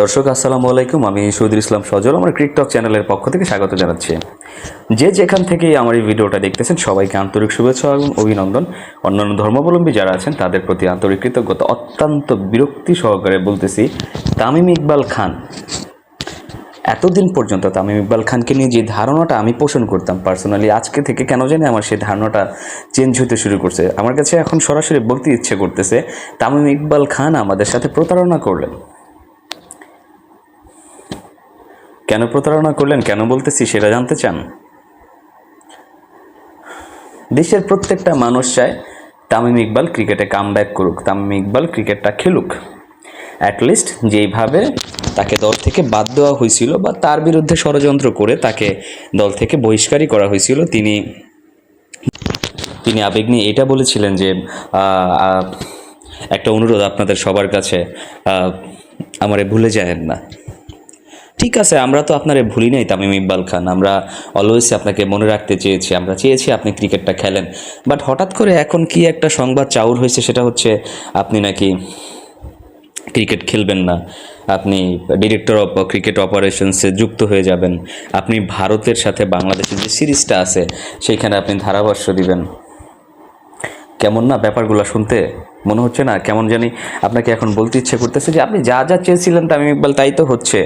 দর্শক, আসসালামু আলাইকুম। আমি সৌদুল ইসলাম সজল, আমার ক্রিকটক চ্যানেলের পক্ষ থেকে স্বাগত জানাচ্ছি। যে যেখান থেকেই আমার এই ভিডিওটা দেখতেছেন, সবাইকে আন্তরিক শুভেচ্ছা এবং অভিনন্দন। অন্যান্য ধর্মাবলম্বী যারা আছেন, তাদের প্রতি আন্তরিক কৃতজ্ঞতা। অত্যন্ত বিরক্তি সহকারে বলতেছি, তামিম ইকবাল খান। এতদিন পর্যন্ত তামিম ইকবাল খানকে নিয়ে যে ধারণাটা আমি পোষণ করতাম পার্সোনালি আজকে থেকে কেন জানি আমার সেই ধারণাটা চেঞ্জ হতে শুরু করছে। আমার কাছে এখন সরাসরি বলতে ইচ্ছে করতেছে, তামিম ইকবাল খান আমাদের সাথে প্রতারণা করলেন। কেন প্রতারণা করলেন, কেন বলতেছি সেটা জানতে চান? দেশের প্রত্যেকটা মানুষ চায় তামিম ইকবাল ক্রিকেটে কাম ব্যাক করুক, তামিম ইকবাল ক্রিকেটটা খেলুক। অ্যাটলিস্ট যেইভাবে তাকে দল থেকে বাদ দেওয়া হয়েছিল বা তার বিরুদ্ধে ষড়যন্ত্র করে তাকে দল থেকে বহিষ্কারই করা হয়েছিল, তিনি তিনি আবেগ নিয়ে এটা বলেছিলেন যে একটা অনুরোধ আপনাদের সবার কাছে আমারে ভুলে যায়েন না। ঠিক আছে, আমরা তো আপনারে ভুলি নাই তামিম ইকবাল খান। আমরা অলওয়েজ আপনাকে মনে রাখতে চেয়েছি, আমরা চেয়েছি আপনি ক্রিকেটটা খেলেন। বাট হঠাৎ করে এখন কি একটা সংবাদ চাউর হয়েছে, সেটা হচ্ছে আপনি নাকি ক্রিকেট খেলবেন না। আপনি ডিরেক্টর অফ ক্রিকেট অপারেশনসে যুক্ত হয়ে যাবেন। আপনি ভারতের সাথে বাংলাদেশের যে সিরিজটা আছে সেইখানে আপনি ধারাভাষ্য দিবেন। কেমন না ব্যাপারগুলো শুনতে মনে হচ্ছে না, কেমন জানি আপনাকে এখন বলতে ইচ্ছে করতেছে যে, আপনি যা যা চেয়েছিলেন তামিম ইকবাল তাই তো হচ্ছে।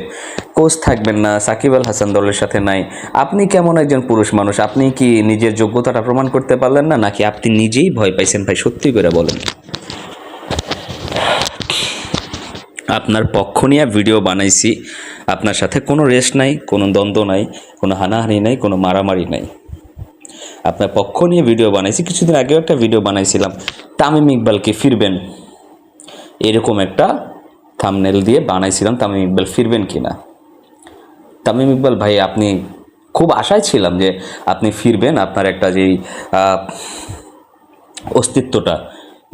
কোচ থাকবেন না, সাকিব আল হাসান দলের সাথে নাই। আপনি কেমন একজন পুরুষ মানুষ? আপনি কি নিজের যোগ্যতাটা প্রমাণ করতে পারলেন না, নাকি আপনি নিজেই ভয় পাইছেন? ভাই, সত্যি করে বলেন। আপনার পক্ষ নিয়ে ভিডিও বানাইছি। আপনার সাথে কোনো রেস্ট নাই, কোনো দ্বন্দ্ব নাই, কোনো হানাহানি নাই, কোনো মারামারি নাই। আপনার পক্ষ নিয়ে ভিডিও বানাইছি। কিছুদিন আগেও একটা ভিডিও বানাইছিলাম। তামিম ইকবালকে ফিরবেন। এরকম একটা থামনেল দিয়ে বানাইছিলাম, তামিম ইকবাল ফিরবেন কি না তামিম ইকবাল ভাই, আপনি খুব আশায় ছিলাম যে আপনি ফিরবেন। আপনার একটা যেই অস্তিত্বটা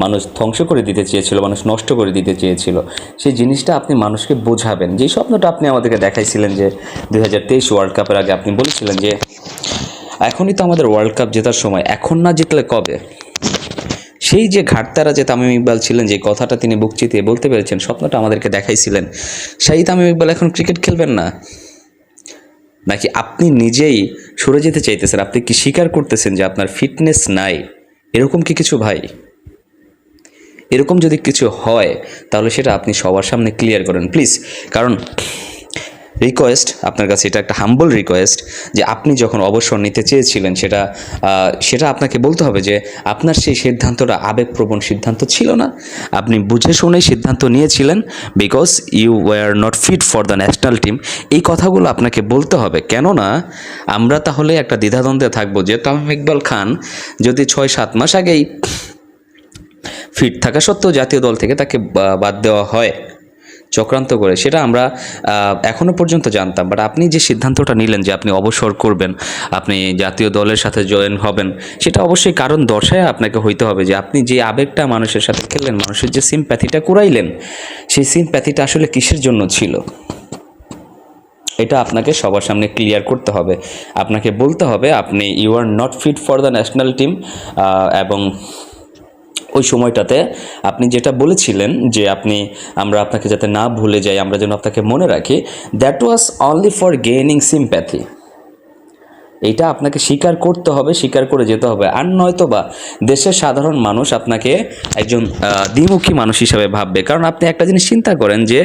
মানুষ ধ্বংস করে দিতে চেয়েছিল, মানুষ নষ্ট করে দিতে চেয়েছিল। সেই জিনিসটা আপনি মানুষকে বোঝাবেন। যেই স্বপ্নটা আপনি আমাদেরকে দেখাইছিলেন যে, দুই হাজার তেইশ ওয়ার্ল্ড কাপের আগে আপনি বলেছিলেন যে এখনই তো আমাদের ওয়ার্ল্ড কাপ জেতার সময়। এখন না জিতলে কবে? সেই যে ঘাটতারা যে তামিম ইকবাল ছিলেন, যে কথাটা তিনি বুক চিতিয়ে বলতে পেরেছেন, স্বপ্নটা আমাদেরকে দেখাইছিলেন সেই তামিম ইকবাল এখন ক্রিকেট খেলবেন না? নাকি আপনি নিজেই সরে যেতে চাইতেছেন? আপনি কি স্বীকার করতেছেন যে আপনার ফিটনেস নাই? এরকম কি কিছু ভাই? এরকম যদি কিছু হয়, তাহলে সেটা আপনি সবার সামনে ক্লিয়ার করেন। প্লিজ কারণ রিকোয়েস্ট আপনার কাছে এটা একটা হাম্বল রিকোয়েস্ট যে আপনি যখন অবসর নিতে চেয়েছিলেন, সেটা সেটা আপনাকে বলতে হবে যে আপনার সেই সিদ্ধান্তটা আবেগপ্রবণ সিদ্ধান্ত ছিল না। আপনি বুঝে শুনেই সিদ্ধান্ত নিয়েছিলেন because you were not fit for the national team এই কথাগুলো আপনাকে বলতে হবে। কেননা, আমরা তাহলে একটা দ্বিধাদ্বন্দ্বে থাকব যে তামিম ইকবাল খান যদি ছয় সাত মাস আগেই ফিট থাকা সত্ত্বেও জাতীয় দল থেকে তাকে বাদ দেওয়া হয়। চক্রান্ত করে সেটা আমরা আহ, এখনও পর্যন্ত জানতাম। বাট আপনি যে সিদ্ধান্তটা নিলেন যে আপনি অবসর করবেন আপনি জাতীয় দলের সাথে জয়েন হবেন সেটা অবশ্যই কারণ দর্শায় আপনাকে হইতে হবে যে আপনি যে আবেগটা মানুষের সাথে খেললেন মানুষের যে সিম্প্যাথিটা কুড়াইলেন সেই সিম্প্যাথিটা আসলে কিসের জন্য ছিল? এটা আপনাকে সবার সামনে ক্লিয়ার করতে হবে। আপনাকে বলতে হবে আপনি you are not fit for the national team এবং ওই সময়টাতে আপনি যেটা বলেছিলেন যে আপনি, আমরা আপনাকে যাতে না ভুলে যাই, আমরা যেন আপনাকে মনে রাখি that was only for gaining sympathy এইটা আপনাকে স্বীকার করতে হবে, স্বীকার করে যেতে হবে। আর নয়তো বা দেশের সাধারণ মানুষ আপনাকে একজন দ্বিমুখী মানুষ হিসাবে ভাববে। কারণ আপনি একটা জিনিস চিন্তা করেন যে,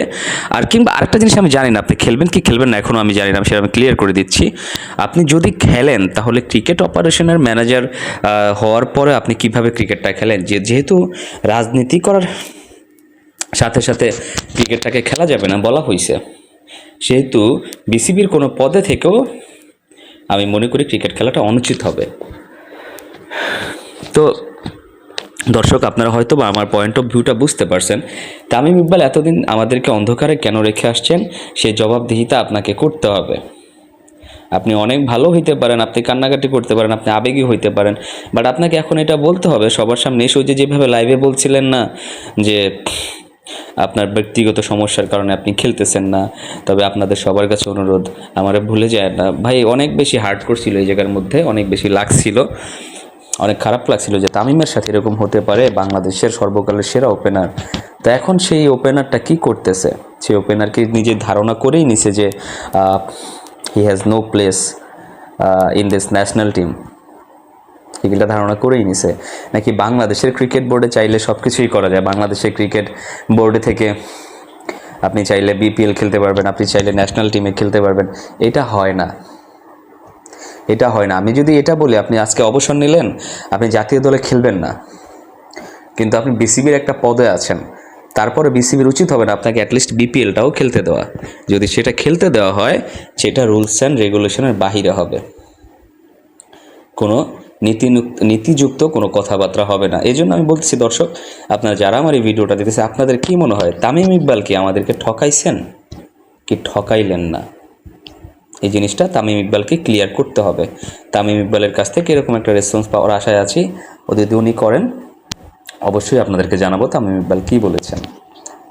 আর কিংবা আরেকটা জিনিস আমি জানি না, আপনি খেলবেন কি খেলবেন না এখনও আমি জানি না সেটা আমি ক্লিয়ার করে দিচ্ছি। আপনি যদি খেলেন, তাহলে ক্রিকেট অপারেশনের ম্যানেজার হওয়ার পরে আপনি কীভাবে ক্রিকেটটা খেলেন? যে, যেহেতু রাজনীতি করার সাথে সাথে ক্রিকেটটাকে খেলা যাবে না, বলা হয়েছে সেহেতু বিসিবির কোনো পদে থেকেও আমি মনে করি ক্রিকেট খেলাটা অনুচিত হবে। তো দর্শক, আপনারা হয়তো বা আমার পয়েন্ট অফ ভিউটা বুঝতে পারছেন। তামিম ইকবাল, এতদিন আমাদেরকে অন্ধকারে কেন রেখে আসছেন? সেই জবাবদিহিতা আপনাকে করতে হবে। আপনি অনেক ভালো হইতে পারেন, আপনি কান্নাকাটি করতে পারেন, আপনি আবেগী হইতে পারেন। বাট আপনাকে এখন এটা বলতে হবে, সবার সামনে এসে যে যেভাবে লাইভে বলছিলেন না, যে আপনার ব্যক্তিগত সমস্যার কারণে আপনি খেলতেছেন না। তবে আপনাদের সবার কাছে অনুরোধ, আমার ভুলে যায় না। ভাই, অনেক বেশি হার্ড করছিল এই জায়গার মধ্যে, অনেক বেশি লাগছিল। অনেক খারাপ লাগছিল যে তামিমের সাথে এরকম হতে পারে, বাংলাদেশের সর্বকালের সেরা ওপেনার তো এখন সেই ওপেনারটা কি করতেছে? সেই ওপেনারকে নিজে ধারণা করেই নিছে যে he has no place in this national team এগুলো ধারণা করেই নিছে? নাকি বাংলাদেশের ক্রিকেট বোর্ডে চাইলে সব কিছুই করা যায়? বাংলাদেশের ক্রিকেট বোর্ডে থেকে আপনি চাইলে বিপিএল খেলতে পারবেন, আপনি চাইলে ন্যাশনাল টিমে খেলতে পারবেন। এটা হয় না। এটা হয় না। আমি যদি এটা বলি, আপনি আজকে অবসর নিলেন, আপনি জাতীয় দলে খেলবেন না। কিন্তু আপনি বিসিবির একটা পদে আছেন। তারপরে বিসিবির উচিত হবে না আপনাকে অ্যাটলিস্ট বিপিএলটাও খেলতে দেওয়া। যদি সেটা খেলতে দেওয়া হয়, সেটা রুলস অ্যান্ড রেগুলেশনের বাহিরে হবে। কোনো নীতিযুক্ত কোনো কথাবার্তা হবে না। এই জন্য আমি বলতেছি, দর্শক, আপনারা যারা আমার এই ভিডিওটা দিতেছে আপনাদের কি মনে হয়, তামিম ইকবাল কি আমাদেরকে ঠকাইছেন? কি ঠকাইলেন না? এই জিনিসটা তামিম ইকবালকে ক্লিয়ার করতে হবে। তামিম ইকবালের কাছ থেকে এরকম একটা রেসপন্স পাওয়ার আশায় আছি। ও যদি উনি করেন। অবশ্যই আপনাদেরকে জানাব তামিম ইকবাল কী বলেছেন।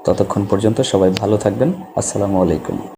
ততক্ষণ পর্যন্ত সবাই ভালো থাকবেন। আসসালামু আলাইকুম।